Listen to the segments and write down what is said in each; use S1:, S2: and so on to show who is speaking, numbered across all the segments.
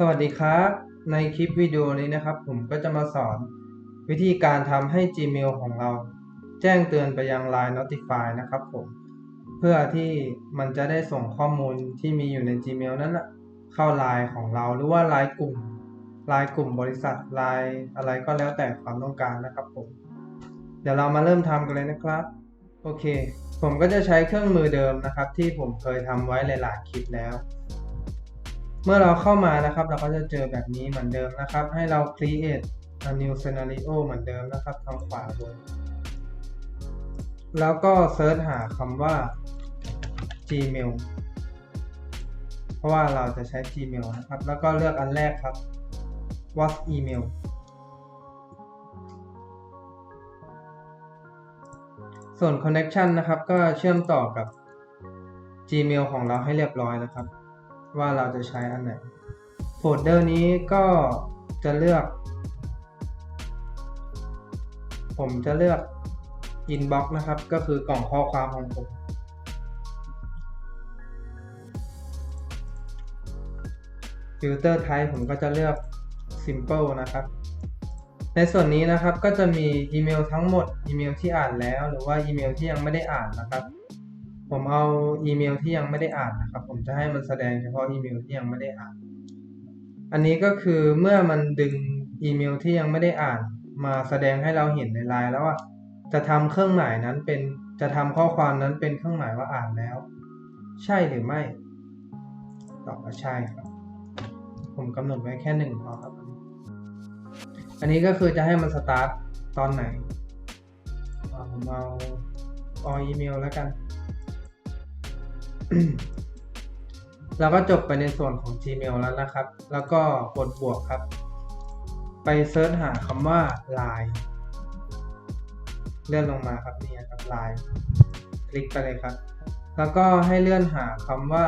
S1: สวัสดีครับ ในคลิปวิดีโอนี้นะครับ ผมก็จะมาสอนวิธีการทำให้ Gmail ของเรา แจ้งเตือนไปยัง Line Notify นะครับผมเพื่อที่มันจะได้ส่งข้อมูลที่มีอยู่ใน Gmail นั้นนะเข้า Line ของเราหรือว่า Line กลุ่ม Line กลุ่มบริษัท Line อะไรก็แล้วแต่ความต้องการนะครับผม เดี๋ยวเรามาเริ่มทำกันเลยนะครับ โอเค ผมก็จะใช้เครื่องมือเดิมนะครับ ที่ผมเคยทำไว้หลายๆคลิปแล้ว เมื่อเราเข้ามานะครับ เราก็จะเจอแบบนี้เหมือนเดิมนะครับ ให้เรา create a new scenario เหมือนเดิมนะครับทางขวาบน แล้วก็เซิร์ชหาคำว่า gmail เพราะว่าเราจะใช้ gmail นะครับ แล้วก็เลือกอันแรกครับ what email ส่วน connection นะครับ ก็เชื่อมต่อกับ Gmail ของเราให้เรียบร้อยนะครับ ว่าเราจะใช้อันไหนโฟลเดอร์นี้ก็จะเลือก ผมจะเลือก inbox นะครับ ก็คือกล่องข้อความของผม filter type ผมก็จะเลือก simple นะครับ ในส่วนนี้นะครับก็จะมีอีเมลทั้งหมด อีเมลที่อ่านแล้ว หรือว่าอีเมลที่ยังไม่ได้อ่านนะครับ ผมเอาอีเมลที่ยังไม่ได้อ่านนะครับ ผมจะให้มันแสดงเฉพาะอีเมลที่ยังไม่ได้อ่าน อันนี้ก็คือเมื่อมันดึงอีเมลที่ยังไม่ได้อ่าน มาแสดงให้เราเห็นในไลน์แล้วว่าจะทำเครื่องหมายนั้นเป็นจะทำข้อความนั้นเป็นเครื่องหมายว่าอ่านแล้ว ใช่หรือไม่ตอบว่าใช่ครับ ผมกำหนดไว้แค่หนึ่งพอครับ อันนี้ก็คือจะให้มันสตาร์ทตอนไหนผมเอาเอาอีเมลแล้วกัน เราก็จบไปในส่วนของ Gmail แล้วนะครับ แล้วก็กดบวกครับ ไปเซิร์ชหาคำว่า Line เลื่อนลงมาครับนี่ครับ Line คลิกไปเลยครับ แล้วก็ให้เลื่อนหาคำว่า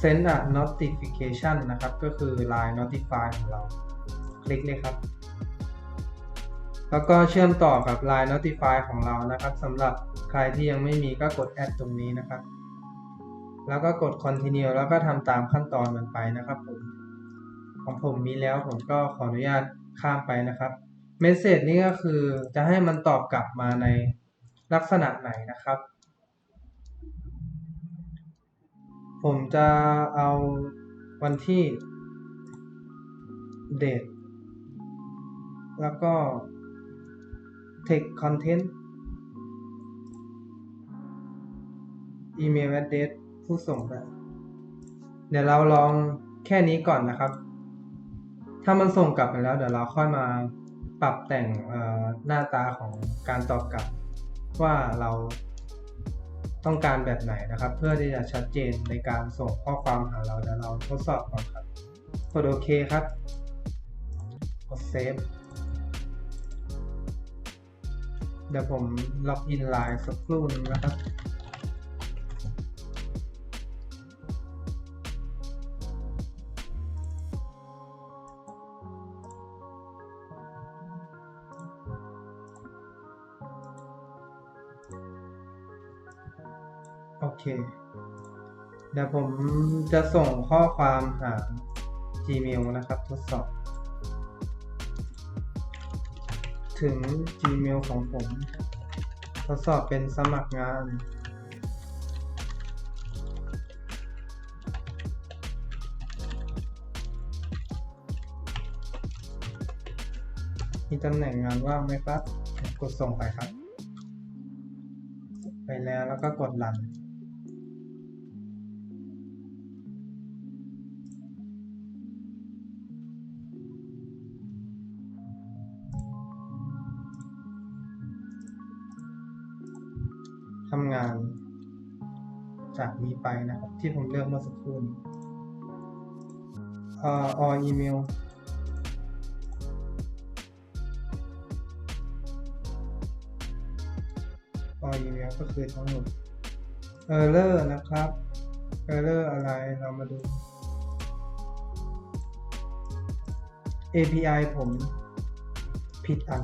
S1: send a notification นะครับ ก็คือ Line notify ของเรา คลิกเลยครับ แล้วก็เชื่อมต่อกับ Line Notify ของเรานะครับสำหรับใครที่ยังไม่มีก็กด Add ตรงนี้นะครับ แล้วก็กด Continue แล้วก็ทำตามขั้นตอนมันไปนะครับผมของผมมีแล้วผมก็ขออนุญาตข้ามไปนะครับเมสเซจนี้ก็คือจะให้มันตอบกลับมาในลักษณะไหนนะครับ ผมจะเอาวันที่ date แล้วก็ text content email address ผู้ส่งแบบเดี๋ยวเราลองแค่นี้ก่อนนะครับ ถ้ามันส่งกลับไปแล้ว เดี๋ยวเราค่อยมาปรับแต่งหน้าตาของการตอบกลับ ว่าเราต้องการแบบไหนนะครับ เพื่อที่จะชัดเจนในการส่งข้อความหาเราเดี๋ยวเราทดสอบก่อนครับกดโอเคครับกดเซฟเดี๋ยวผมล็อกอินไลน์สักครู่นึงนะครับ ดี๋ยวผมจะส่งข้อความหา Gmail นะครับ ทดสอบ ถึง Gmail ของผม ทดสอบเป็นสมัครงานมีตำแหน่งงานว่างไหมครับ กดส่งไปครับ ไปแล้วแล้วก็กดรัน จากนี้ไปนะครับ ที่ผมเลือกเมื่อสักครู่นี้อ่อออีเมลออีเมลก็คือทั้งหมด error นะครับ error อะไรเรามาดู API ผมผิดอัน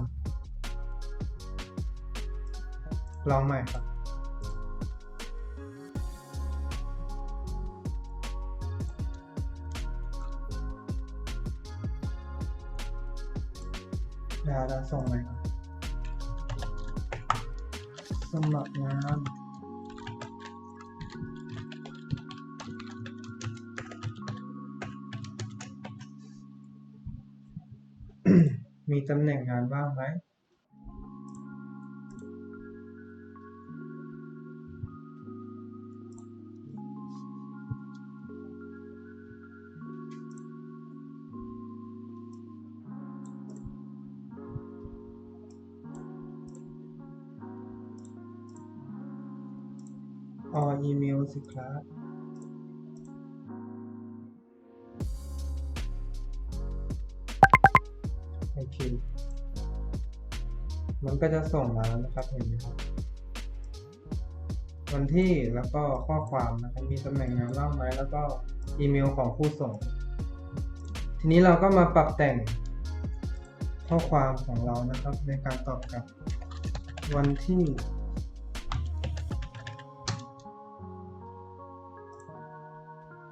S1: ลองใหม่ครับ ส่งไปสมัครงานมีตำแหน่งงานว่างไหม อออีเมลสิครับโอเค มันก็จะส่งมาแล้วนะครับเห็นไหมครับวันที่แล้วก็ข้อความนะครับมีตำแหน่งงานว่างไหมแล้วก็อีเมลของผู้ส่ง ทีนี้เราก็มาปรับแต่งข้อความของเรานะครับในการตอบกลับวันที่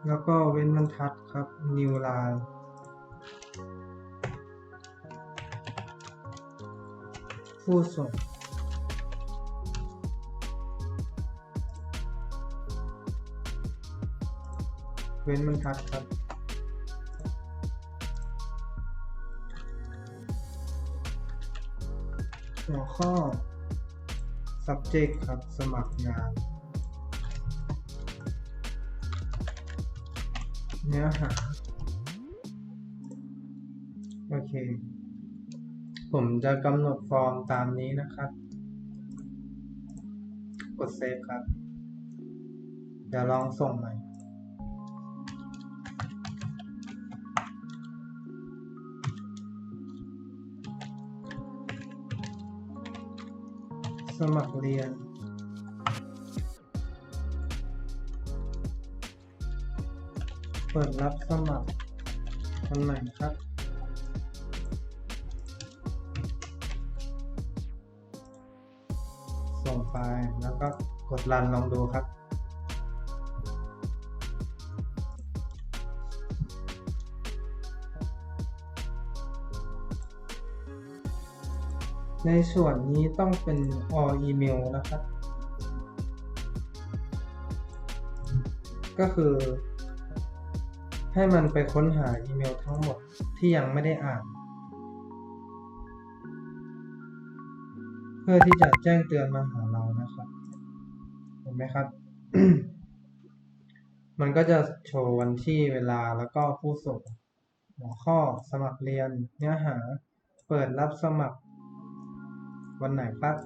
S1: แล้วก็เว้นบรรทัดครับ new line ผู้ส่งเว้นบรรทัดครับ หัวข้อ subject ครับ สมัครงาน เนื้อหา โอเค ผมจะกำหนดฟอร์มตามนี้นะครับ กดเซฟครับ เดี๋ยวลองส่งใหม่สมัครเรียน เปิดรับสมัครคนใหม่ครับ ส่งไปแล้วก็กดรันลองดูครับในส่วนนี้ต้องเป็น all email นะครับ ก็คือ ให้มันไปค้นหาอีเมลทั้งหมดที่ยังไม่ได้อ่าน เพื่อที่จะแจ้งเตือนมาหาเรานะครับ เห็นไหมครับ มันก็จะโชว์วันที่เวลาแล้วก็ผู้ส่งหัวข้อสมัครเรียน เนื้อหา เปิดรับสมัคร วันไหนครับ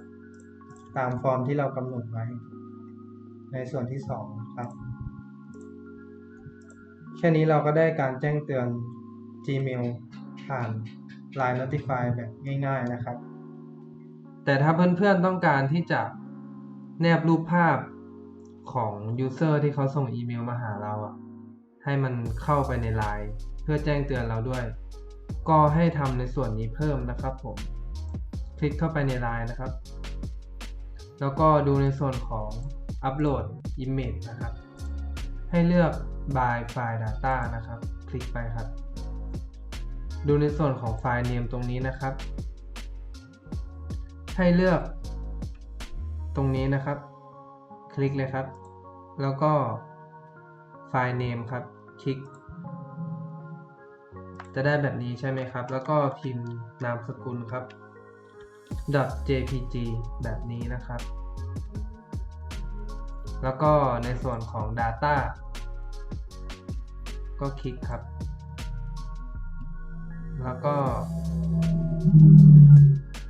S1: ตามฟอร์มที่เรากำหนดไว้ ในส่วนที่สองครับ แค่นี้เราก็ได้การแจ้งเตือน Gmail ผ่าน Line Notify แบบง่าย ๆนะครับ แต่ถ้าเพื่อนๆต้องการที่จะแนบรูปภาพของ User ที่เขาส่งอีเมลมาหาเราอะให้มันเข้าไปใน Line เพื่อแจ้งเตือนเราด้วย ก็ให้ทำในส่วนนี้เพิ่มนะครับผม คลิกเข้าไปใน Line นะครับ แล้วก็ดูในส่วนของ Upload Image นะครับ ให้เลือก by file data นะครับ คลิกไปครับ ดูในส่วนของไฟล์ name ตรงนี้นะครับ ให้เลือกตรงนี้นะครับ คลิกเลยครับ แล้วก็ไฟล์ name ครับ คลิก จะได้แบบนี้ใช่ไหมครับ แล้วก็พิมพ์นามสกุลครับ .jpg แบบนี้นะครับ แล้วก็ในส่วนของ Data ก็คลิกครับ แล้วก็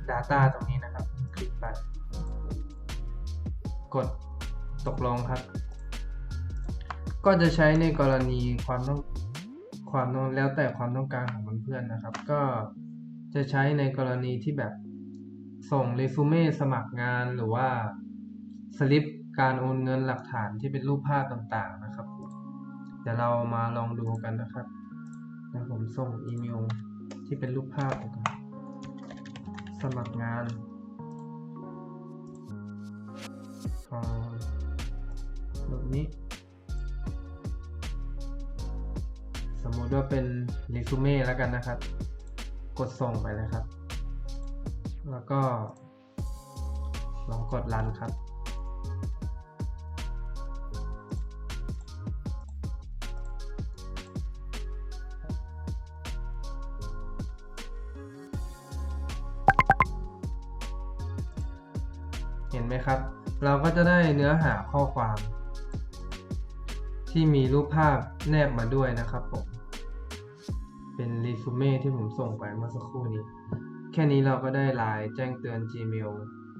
S1: Data ตรงนี้นะครับ คลิกไป กดตกลงครับ ก็จะใช้ในกรณีความต้องความต้องแล้วแต่ความต้องการของเพื่อนๆนะครับ ก็จะใช้ในกรณีที่แบบส่งเรซูเม่สมัครงานหรือว่าสลิปการโอนเงินหลักฐานที่เป็นรูปภาพต่างๆนะครับ ดี๋ยวเรามาลองดูกันนะครับเดี๋ยวผมส่งอีเมลที่เป็นรูปภาพก่อนสมัครงานพอแบบนี้ สมมุติว่าเป็นเรซูเม่แล้วกันนะครับ กดส่งไปเลยครับ แล้วก็ลองกดรันครับ ไหมครับ เราก็จะได้เนื้อหาข้อความ ที่มีรูปภาพแนบมาด้วยนะครับผม เป็นรีซูเม่ที่ผมส่งไปเมื่อสักครู่นี้ แค่นี้เราก็ได้ไลน์แจ้งเตือน Gmail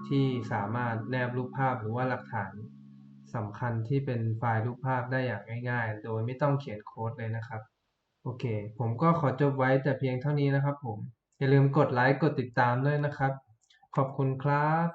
S1: ที่สามารถแนบรูปภาพหรือว่าหลักฐานสำคัญที่เป็นไฟล์รูปภาพได้อย่างง่าย ๆ โดยไม่ต้องเขียนโค้ดเลยนะครับ โอเค ผมก็ขอจบไว้แต่เพียงเท่านี้นะครับผม อย่าลืมกดไลค์ กดติดตามด้วยนะครับ ขอบคุณครับ